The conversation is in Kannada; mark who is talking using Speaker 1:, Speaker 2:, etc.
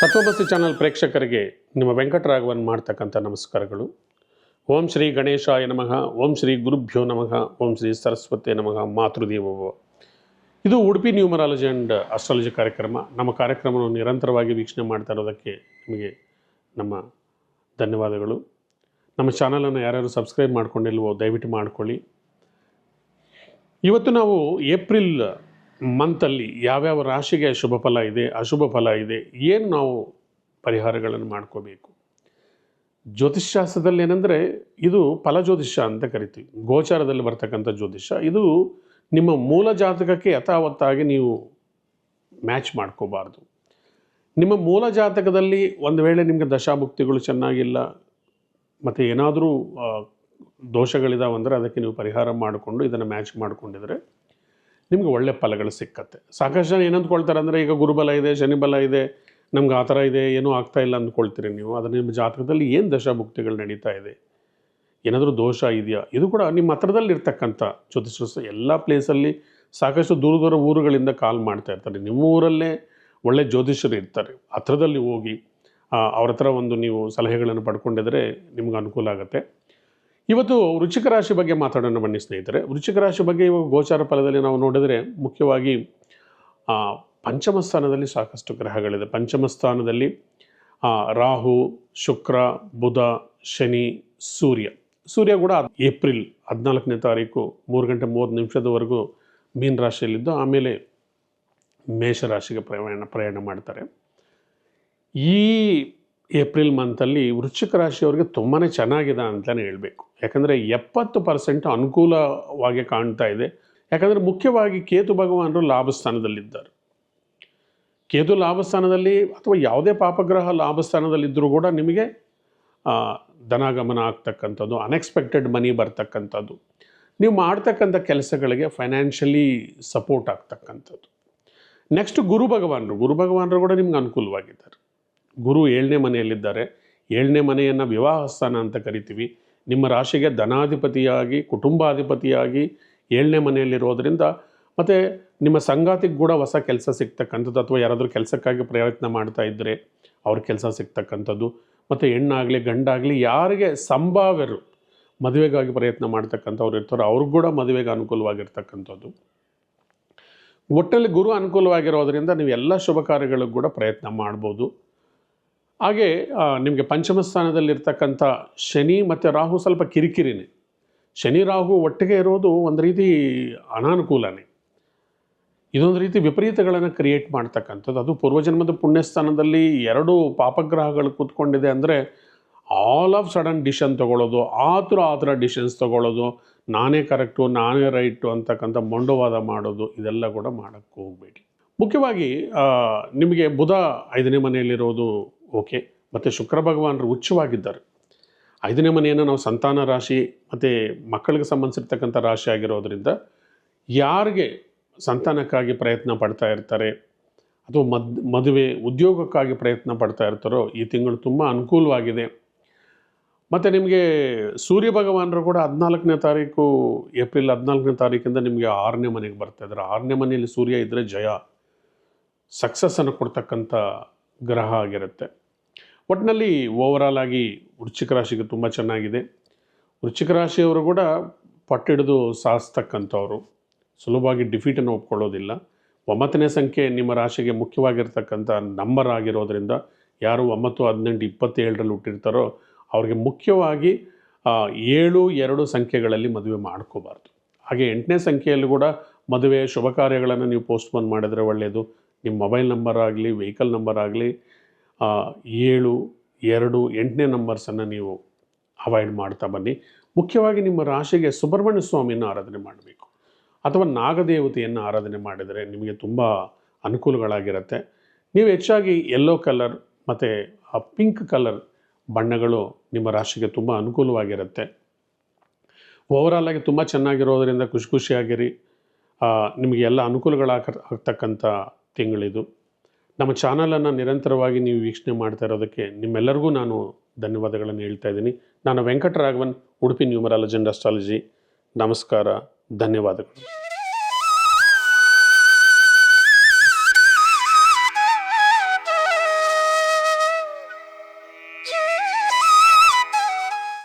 Speaker 1: ತತ್ವಮಸಿ ಚಾನಲ್ ಪ್ರೇಕ್ಷಕರಿಗೆ ನಿಮ್ಮ ವೆಂಕಟರಾಘವನ್ ಮಾಡ್ತಕ್ಕಂಥ ನಮಸ್ಕಾರಗಳು. ಓಂ ಶ್ರೀ ಗಣೇಶಾಯ ನಮಃ, ಓಂ ಶ್ರೀ ಗುರುಭ್ಯೋ ನಮಃ, ಓಂ ಶ್ರೀ ಸರಸ್ವತಿ ನಮಃ, ಮಾತೃದೇವೋ. ಇದು ಉಡುಪಿ ನ್ಯೂಮರಾಲಜಿ ಆ್ಯಂಡ್ ಅಸ್ಟ್ರಾಲಜಿ ಕಾರ್ಯಕ್ರಮ. ನಮ್ಮ ಕಾರ್ಯಕ್ರಮವನ್ನು ನಿರಂತರವಾಗಿ ವೀಕ್ಷಣೆ ಮಾಡ್ತಾ ಇರೋದಕ್ಕೆ ನಿಮಗೆ ನಮ್ಮ ಧನ್ಯವಾದಗಳು. ನಮ್ಮ ಚಾನಲನ್ನು ಯಾರ್ಯಾರು ಸಬ್ಸ್ಕ್ರೈಬ್ ಮಾಡ್ಕೊಂಡಿಲ್ವೋ ದಯವಿಟ್ಟು ಮಾಡ್ಕೊಳ್ಳಿ. ಇವತ್ತು ನಾವು ಏಪ್ರಿಲ್ ಮಂತಲ್ಲಿ ಯಾವ್ಯಾವ ರಾಶಿಗೆ ಶುಭ ಫಲ ಇದೆ, ಅಶುಭ ಫಲ ಇದೆ, ಏನು ನಾವು ಪರಿಹಾರಗಳನ್ನು ಮಾಡ್ಕೋಬೇಕು? ಜ್ಯೋತಿಷ್ಶಾಸ್ತ್ರದಲ್ಲಿ ಏನಂದರೆ ಇದು ಫಲ ಜ್ಯೋತಿಷ್ಯ ಅಂತ ಕರಿತೀವಿ. ಗೋಚಾರದಲ್ಲಿ ಬರ್ತಕ್ಕಂಥ ಜ್ಯೋತಿಷ್ಯ. ಇದು ನಿಮ್ಮ ಮೂಲ ಜಾತಕಕ್ಕೆ ಯಥಾವತ್ತಾಗಿ ನೀವು ಮ್ಯಾಚ್ ಮಾಡ್ಕೋಬಾರ್ದು. ನಿಮ್ಮ ಮೂಲ ಜಾತಕದಲ್ಲಿ ಒಂದು ವೇಳೆ ನಿಮಗೆ ದಶಾಭುಕ್ತಿಗಳು ಚೆನ್ನಾಗಿಲ್ಲ, ಮತ್ತು ಏನಾದರೂ ದೋಷಗಳಿದಾವೆ ಅಂದರೆ ಅದಕ್ಕೆ ನೀವು ಪರಿಹಾರ ಮಾಡಿಕೊಂಡು ಇದನ್ನು ಮ್ಯಾಚ್ ಮಾಡಿಕೊಂಡಿದ್ರೆ ನಿಮಗೆ ಒಳ್ಳೆ ಫಲಗಳು ಸಿಕ್ಕತ್ತೆ. ಸಾಕಷ್ಟು ಜನ ಏನು ಅಂದರೆ, ಈಗ ಗುರುಬಲ ಇದೆ, ಶನಿಬಲ ಇದೆ, ನಮ್ಗೆ ಆ ಥರ ಇದೆ, ಏನೂ ಆಗ್ತಾ ಇಲ್ಲ ಅಂದ್ಕೊಳ್ತೀರಿ ನೀವು. ಅದರ ನಿಮ್ಮ ಜಾತಕದಲ್ಲಿ ಏನು ದಶಾಭುಕ್ತಿಗಳು ನಡೀತಾ ಇದೆ? ಏನಾದರೂ ದೋಷ ಇದೆಯಾ? ಇದು ಕೂಡ ನಿಮ್ಮ ಹತ್ರದಲ್ಲಿ ಇರ್ತಕ್ಕಂಥ ಜ್ಯೋತಿಷ್ಯ ಎಲ್ಲ ಪ್ಲೇಸಲ್ಲಿ ಸಾಕಷ್ಟು ದೂರ ದೂರ ಊರುಗಳಿಂದ ಕಾಲ್ ಮಾಡ್ತಾ ಇರ್ತಾರೆ. ನಿಮ್ಮ ಊರಲ್ಲೇ ಒಳ್ಳೆ ಜ್ಯೋತಿಷ್ಯರು ಇರ್ತಾರೆ. ಹತ್ರದಲ್ಲಿ ಹೋಗಿ ಅವ್ರ ಹತ್ರ ಒಂದು ನೀವು ಸಲಹೆಗಳನ್ನು ಪಡ್ಕೊಂಡಿದ್ರೆ ನಿಮ್ಗೆ ಅನುಕೂಲ ಆಗುತ್ತೆ. ಇವತ್ತು ವೃಶ್ಚಿಕ ರಾಶಿ ಬಗ್ಗೆ ಮಾತಾಡೋಣ ಬನ್ನಿ ಸ್ನೇಹಿತರೆ. ವೃಶ್ಚಿಕ ರಾಶಿ ಬಗ್ಗೆ ಇವಾಗ ಗೋಚಾರ ಫಲದಲ್ಲಿ ನಾವು ನೋಡಿದರೆ ಮುಖ್ಯವಾಗಿ ಪಂಚಮ ಸ್ಥಾನದಲ್ಲಿ ಸಾಕಷ್ಟು ಗ್ರಹಗಳಿದೆ. ಪಂಚಮ ಸ್ಥಾನದಲ್ಲಿ ರಾಹು, ಶುಕ್ರ, ಬುಧ, ಶನಿ, ಸೂರ್ಯ. ಸೂರ್ಯ ಕೂಡ ಏಪ್ರಿಲ್ ಹದಿನಾಲ್ಕನೇ ತಾರೀಕು ಮೂರು ಗಂಟೆ ಮೂವತ್ತು ನಿಮಿಷದವರೆಗೂ ಮೀನ ರಾಶಿಯಲ್ಲಿದ್ದು, ಆಮೇಲೆ ಮೇಷರಾಶಿಗೆ ಪ್ರಯಾಣ ಪ್ರಯಾಣ ಮಾಡ್ತಾರೆ. ಈ ಏಪ್ರಿಲ್ ಮಂತಲ್ಲಿ ವೃಶ್ಚಿಕ ರಾಶಿಯವರಿಗೆ ತುಂಬಾ ಚೆನ್ನಾಗಿದೆ ಅಂತಲೇ ಹೇಳಬೇಕು. ಯಾಕಂದರೆ ಎಪ್ಪತ್ತು ಪರ್ಸೆಂಟ್ ಅನುಕೂಲವಾಗಿ ಕಾಣ್ತಾ ಇದೆ. ಯಾಕಂದರೆ ಮುಖ್ಯವಾಗಿ ಕೇತು ಭಗವಾನರು ಲಾಭಸ್ಥಾನದಲ್ಲಿದ್ದಾರೆ. ಕೇತು ಲಾಭಸ್ಥಾನದಲ್ಲಿ ಅಥವಾ ಯಾವುದೇ ಪಾಪಗ್ರಹ ಲಾಭಸ್ಥಾನದಲ್ಲಿದ್ದರೂ ಕೂಡ ನಿಮಗೆ ಧನಾಗಮನ ಆಗ್ತಕ್ಕಂಥದ್ದು ಅನ್ಎಕ್ಸ್ಪೆಕ್ಟೆಡ್ ಮನಿ ಬರ್ತಕ್ಕಂಥದ್ದು, ನೀವು ಮಾಡ್ತಕ್ಕಂಥ ಕೆಲಸಗಳಿಗೆ ಫೈನಾನ್ಷಿಯಲಿ ಸಪೋರ್ಟ್ ಆಗ್ತಕ್ಕಂಥದ್ದು. ನೆಕ್ಸ್ಟ್ ಗುರು ಭಗವಾನರು. ಗುರು ಭಗವಾನರು ಕೂಡ ನಿಮ್ಗೆ ಅನುಕೂಲವಾಗಿದ್ದಾರೆ. ಗುರು ಏಳನೇ ಮನೆಯಲ್ಲಿದ್ದಾರೆ. ಏಳನೇ ಮನೆಯನ್ನು ವಿವಾಹ ಸ್ಥಾನ ಅಂತ ಕರಿತೀವಿ. ನಿಮ್ಮ ರಾಶಿಗೆ ಧನಾಧಿಪತಿಯಾಗಿ, ಕುಟುಂಬಾಧಿಪತಿಯಾಗಿ ಏಳನೇ ಮನೆಯಲ್ಲಿರೋದ್ರಿಂದ ಮತ್ತು ನಿಮ್ಮ ಸಂಗಾತಿಗೆ ಕೂಡ ಹೊಸ ಕೆಲಸ ಸಿಗ್ತಕ್ಕಂಥದ್ದು ಅಥವಾ ಯಾರಾದರೂ ಕೆಲಸಕ್ಕಾಗಿ ಪ್ರಯತ್ನ ಮಾಡ್ತಾ ಇದ್ದರೆ ಅವ್ರ ಕೆಲಸ ಸಿಗ್ತಕ್ಕಂಥದ್ದು. ಮತ್ತು ಹೆಣ್ಣಾಗಲಿ, ಗಂಡಾಗಲಿ ಯಾರಿಗೆ ಸಂಭಾವ್ಯರು ಮದುವೆಗಾಗಿ ಪ್ರಯತ್ನ ಮಾಡ್ತಕ್ಕಂಥವ್ರು ಇರ್ತಾರೋ ಅವ್ರಿಗೂ ಕೂಡ ಮದುವೆಗೆ ಅನುಕೂಲವಾಗಿರ್ತಕ್ಕಂಥದ್ದು. ಒಟ್ಟಲ್ಲಿ ಗುರು ಅನುಕೂಲವಾಗಿರೋದ್ರಿಂದ ನೀವು ಎಲ್ಲ ಶುಭ ಕಾರ್ಯಗಳಿಗೂ ಕೂಡ ಪ್ರಯತ್ನ ಮಾಡ್ಬೋದು. ಹಾಗೆ ನಿಮಗೆ ಪಂಚಮ ಸ್ಥಾನದಲ್ಲಿರ್ತಕ್ಕಂಥ ಶನಿ ಮತ್ತು ರಾಹು ಸ್ವಲ್ಪ ಕಿರಿಕಿರಿನೇ. ಶನಿ, ರಾಹು ಒಟ್ಟಿಗೆ ಇರೋದು ಒಂದು ರೀತಿ ಅನಾನುಕೂಲನೇ. ಇದೊಂದು ರೀತಿ ವಿಪರೀತಗಳನ್ನು ಕ್ರಿಯೇಟ್ ಮಾಡ್ತಕ್ಕಂಥದ್ದು. ಅದು ಪೂರ್ವಜನ್ಮದ ಪುಣ್ಯಸ್ಥಾನದಲ್ಲಿ ಎರಡು ಪಾಪಗ್ರಹಗಳು ಕೂತ್ಕೊಂಡಿದೆ ಅಂದರೆ ಆಲ್ ಆಫ್ ಸಡನ್ ಡಿಶನ್ ತೊಗೊಳ್ಳೋದು, ಆತುರ ಥರ ಡಿಶನ್ಸ್ ತೊಗೊಳ್ಳೋದು, ನಾನೇ ಕರೆಕ್ಟು ನಾನೇ ರೈಟು ಅಂತಕ್ಕಂಥ ಮೊಂಡವಾದ ಮಾಡೋದು, ಇದೆಲ್ಲ ಕೂಡ ಮಾಡೋಕ್ಕೆ ಹೋಗಬೇಡಿ. ಮುಖ್ಯವಾಗಿ ನಿಮಗೆ ಬುಧ ಐದನೇ ಮನೆಯಲ್ಲಿರೋದು ಓಕೆ. ಮತ್ತು ಶುಕ್ರ ಭಗವಾನರು ಉಚ್ಚವಾಗಿದ್ದಾರೆ ಐದನೇ ಮನೆಯನ್ನು ನಾವು ಸಂತಾನ ರಾಶಿ ಮತ್ತು ಮಕ್ಕಳಿಗೆ ಸಂಬಂಧಿಸಿರ್ತಕ್ಕಂಥ ರಾಶಿ ಆಗಿರೋದ್ರಿಂದ ಯಾರಿಗೆ ಸಂತಾನಕ್ಕಾಗಿ ಪ್ರಯತ್ನ ಪಡ್ತಾ ಇರ್ತಾರೆ ಅಥವಾ ಮದ್, ಮದುವೆ ಉದ್ಯೋಗಕ್ಕಾಗಿ ಪ್ರಯತ್ನ ಪಡ್ತಾ ಇರ್ತಾರೋ ಈ ತಿಂಗಳು ತುಂಬ ಅನುಕೂಲವಾಗಿದೆ. ಮತ್ತು ನಿಮಗೆ ಸೂರ್ಯ ಭಗವಾನರು ಕೂಡ ಹದಿನಾಲ್ಕನೇ ತಾರೀಕು, ಏಪ್ರಿಲ್ ಹದಿನಾಲ್ಕನೇ ತಾರೀಕಿಂದ ನಿಮಗೆ ಆರನೇ ಮನೆಗೆ ಬರ್ತಾ ಇದ್ದಾರೆ. ಆರನೇ ಮನೆಯಲ್ಲಿ ಸೂರ್ಯ ಇದ್ದರೆ ಜಯ. ಸಕ್ಸಸ್ಸನ್ನು ಕೊಡ್ತಕ್ಕಂಥ ಗ್ರಹ ಆಗಿರುತ್ತೆ. ಒಟ್ಟಿನಲ್ಲಿ ಓವರಾಲ್ ಆಗಿ ವೃಶ್ಚಿಕ ರಾಶಿಗೆ ತುಂಬ ಚೆನ್ನಾಗಿದೆ. ವೃಶ್ಚಿಕ ರಾಶಿಯವರು ಕೂಡ ಪಟ್ಟಿಡಿದು ಸಾಸ್ತಕ್ಕಂಥವ್ರು ಸುಲಭವಾಗಿ ಡಿಫೀಟನ್ನು ಒಪ್ಕೊಳ್ಳೋದಿಲ್ಲ. ಒಂಬತ್ತನೇ ಸಂಖ್ಯೆ ನಿಮ್ಮ ರಾಶಿಗೆ ಮುಖ್ಯವಾಗಿರ್ತಕ್ಕಂಥ ನಂಬರ್ ಆಗಿರೋದ್ರಿಂದ ಯಾರು ಒಂಬತ್ತು, ಹದಿನೆಂಟು, ಇಪ್ಪತ್ತೇಳರಲ್ಲಿ ಹುಟ್ಟಿರ್ತಾರೋ ಅವ್ರಿಗೆ ಮುಖ್ಯವಾಗಿ ಏಳು, ಎರಡು ಸಂಖ್ಯೆಗಳಲ್ಲಿ ಮದುವೆ ಮಾಡ್ಕೋಬಾರ್ದು. ಹಾಗೆ ಎಂಟನೇ ಸಂಖ್ಯೆಯಲ್ಲೂ ಕೂಡ ಮದುವೆ ಶುಭ ಕಾರ್ಯಗಳನ್ನು ನೀವು ಪೋಸ್ಟ್ಪೋನ್ ಮಾಡಿದರೆ ಒಳ್ಳೆಯದು ನಿಮ್ಮ ಮೊಬೈಲ್ ನಂಬರ್ ಆಗಲಿ, ವೆಹಿಕಲ್ ನಂಬರ್ ಆಗಲಿ ಏಳು, ಎರಡು, ಎಂಟನೇ ನಂಬರ್ಸನ್ನು ನೀವು ಅವಾಯ್ಡ್ ಮಾಡ್ತಾ ಬನ್ನಿ. ಮುಖ್ಯವಾಗಿ ನಿಮ್ಮ ರಾಶಿಗೆ ಸುಬ್ರಹ್ಮಣ್ಯ ಸ್ವಾಮಿಯನ್ನು ಆರಾಧನೆ ಮಾಡಬೇಕು. ಅಥವಾ ನಾಗದೇವತೆಯನ್ನು ಆರಾಧನೆ ಮಾಡಿದರೆ ನಿಮಗೆ ತುಂಬ ಅನುಕೂಲಗಳಾಗಿರುತ್ತೆ. ನೀವು ಹೆಚ್ಚಾಗಿ ಯೆಲ್ಲೋ ಕಲರ್ ಮತ್ತು ಪಿಂಕ್ ಕಲರ್ ಬಣ್ಣಗಳು ನಿಮ್ಮ ರಾಶಿಗೆ ತುಂಬ ಅನುಕೂಲವಾಗಿರುತ್ತೆ. ಓವರಾಲ್ ಆಗಿ ತುಂಬ ಚೆನ್ನಾಗಿರೋದರಿಂದ ಖುಷಿ ಖುಷಿಯಾಗಿರಿ. ನಿಮಗೆ ಎಲ್ಲ ಅನುಕೂಲಗಳಾಗ ಆಗ್ತಕ್ಕಂಥ ತಿಂಗಳಿದು. ನಮ್ಮ ಚಾನಲನ್ನು ನಿರಂತರವಾಗಿ ನೀವು ವೀಕ್ಷಣೆ ಮಾಡ್ತಾ ಇರೋದಕ್ಕೆ ನಿಮ್ಮೆಲ್ಲರಿಗೂ ನಾನು ಧನ್ಯವಾದಗಳನ್ನು ಹೇಳ್ತಾ ಇದ್ದೀನಿ. ನಾನು Venkataraghavan, Udupi numerology and astrology ನಮಸ್ಕಾರ, ಧನ್ಯವಾದಗಳು.